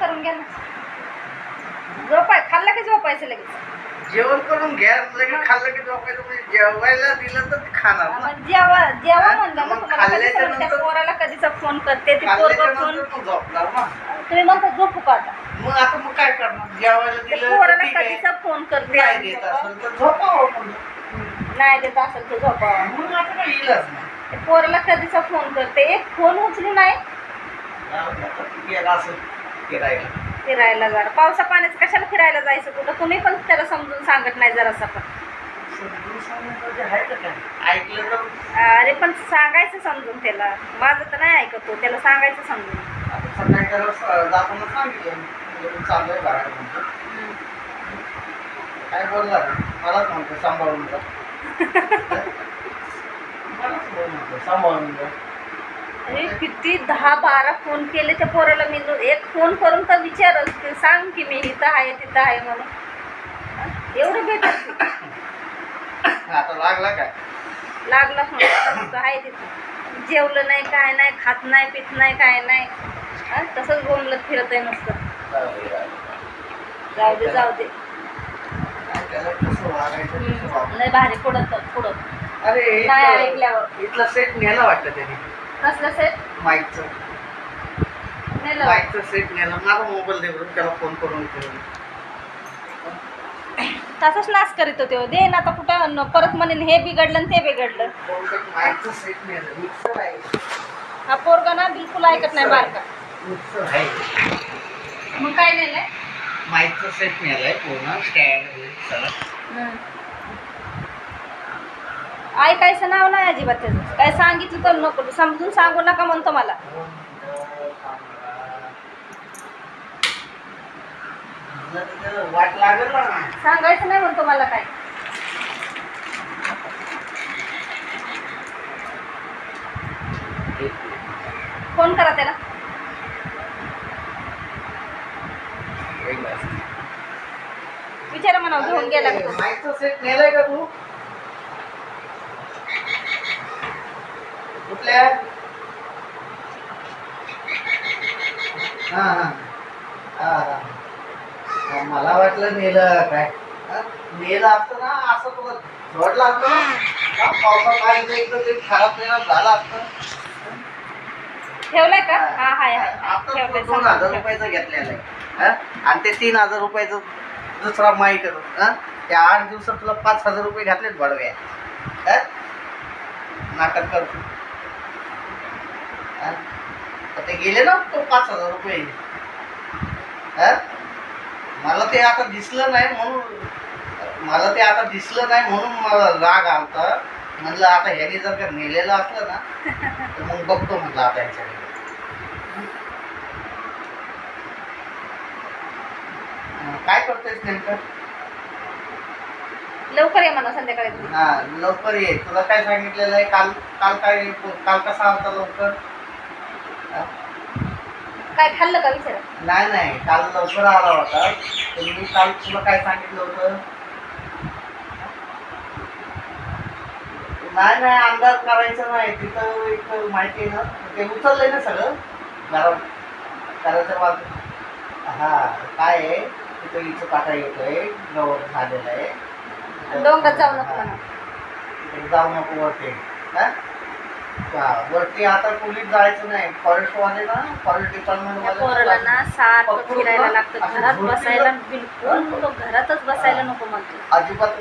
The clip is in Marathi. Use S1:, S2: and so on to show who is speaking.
S1: करून घ्या ना. झोपाय खाल्लं की झोपायचं लगेच.
S2: जेवण करून घ्या लगेच खाल्लं की झोपायचं म्हणजे जेवायला दिलं तर खाणार
S1: जेव्हा
S2: हा?
S1: म्हणलं ना त्या पोराला कधीचा फोन करते ते फोन
S2: झोपणार ना.
S1: तुम्ही म्हणता झोपू का आता?
S2: मग आता मग काय करणार? जेवायला दिलं
S1: पोराला. कधीचा फोन करते
S2: नाही देत
S1: झोपा.
S2: असेल तर झोपावं पण.
S1: नाही देत असेल तर झोपावा.
S2: मग आता काय इलाज नाही.
S1: ते पोराला कधीचा फोन करते? एक फोन उचलू नाही.
S2: फिरायला.
S1: फिरायला जरा पावसा पाण्याचं कशाला फिरायला जायचं कुठं? तुम्ही पण त्याला समजून सांगत नाही जरासा पण.
S2: समजून सांगण्याचं आहे का काय? ऐकलं तर.
S1: अरे पण सांगायचं समजून त्याला. माझं तर नाही ऐकतो त्याला सांगायचं समजून.
S2: आता सकाळी त्याला स- जाताना सांगितलं. म्हणजे चाललंय बाहेर म्हणतो काय बोलला रे? मलाच म्हणतो सांभाळून जा. मलाच बोल म्हणतो सांभाळून जा.
S1: अरे किती दहा बारा फोन केले त्या पोराला मी. नु- एक फोन करून तर विचार सांग की मी इथं आहे तिथं आहे म्हणून? एवढं भेटत
S2: आता लागला काय?
S1: लागला फोन. आहे तिथं. जेवलं नाही काय नाही खात नाही पित नाही काय नाही? तसंच बोलत फिरत आहे नुसतं जाऊ दे जाऊ दे. नाही भारी पुढं तर पुढं
S2: अरे
S1: नाही
S2: इथलं-
S1: ऐकल्यावर?
S2: इथला सेट नेला वाटतं त्याने.
S1: कसलं सेट
S2: माईकचं. सेट नेला माझा मोबाईल दे बरं, त्याला फोन करून विचारून.
S1: तसंच नाश करीत होते हो. दे ना आता कुठं न- परत म्हणेन हे बिघडलं आणि ते बिघडलं.
S2: बहुतेक माईकचं सेट नेलं मिक्सर आहे.
S1: हा पोरगा ना बिलकुल ऐकत नाही बारका.
S2: मिक्सर आहे.
S1: मग काय नेलंय?
S2: माईकचं सेट नेलाय पूर्ण. स्टँड सगळं
S1: ऐकायचं नाव नाही अजिबात त्याचं. काय सांगितलं तर नको. समजून सांगू नका म्हणतो मला.
S2: वाट लागेल
S1: सांगायचं नाही म्हणतो मला काय. फोन करा त्याला. विचारा म्हणा घेऊन गेला का तो.
S2: माईकचं सेट नेलाय का तू? कुठल्या? हा हा. हा हा, मला वाटलं नेलं काय? नेलं असतं ना असं तुला झोडलं असतं ना हा, पावसा पाण्याचं एकदम ते खराब खराब झालं असतं
S1: ठेवलाय का हा हाय हाय
S2: आता दोन हजार. रुपयाचं घेतलेलं आहे? आणि ते तीन हजार रुपयाचं दुसरा हा त्या आठ दिवसात तुला पाच हजार रुपये घातलेत भडव्या हा? नाटक करतो हा? ते गेले ना तो पाच हजार रुपये हा? मला ते आता दिसलं नाही म्हणून मला ते आता दिसलं नाही म्हणून मला राग आलता. म्हणलं आता ह्याने जर का नेलेलं असलं ना तर मग बघतो म्हटलं आता ह्याच्याकडे काय करतोयस नेमकं?
S1: लवकर ये म्हणा संध्याकाळी.
S2: हा लवकर ये. तुला काय सांगितलेलं आहे? काल काल काय काल कसा होता लवकर?
S1: काय खाल्लं का विचारा.
S2: नाही नाही काल लवकर आला होता. तर मी काल तुला काय सांगितलं होतं? नाही नाही अंदाज करायचा नाही. तिथं एक माहिती आहे ना ते उचललंय ना सगळं. घरात घराच्या बाजू हा काय आहे? तिथं इथं काटा येतोय गवत झालेलं आहे.
S1: डोंगरात जाऊ नको. म्हणा.
S2: तिकडे जाऊ नको वरती. हा? वरती आता पोलीस जायचं नाही. फॉरेस्ट वाले ना फॉरेस्ट डिपार्टमेंट
S1: त्या पोराला ना सारखं फिरायला लागतं. घरात. बसायला बिलकुल तो घरातच बसायला नको म्हणतो.
S2: अजिबात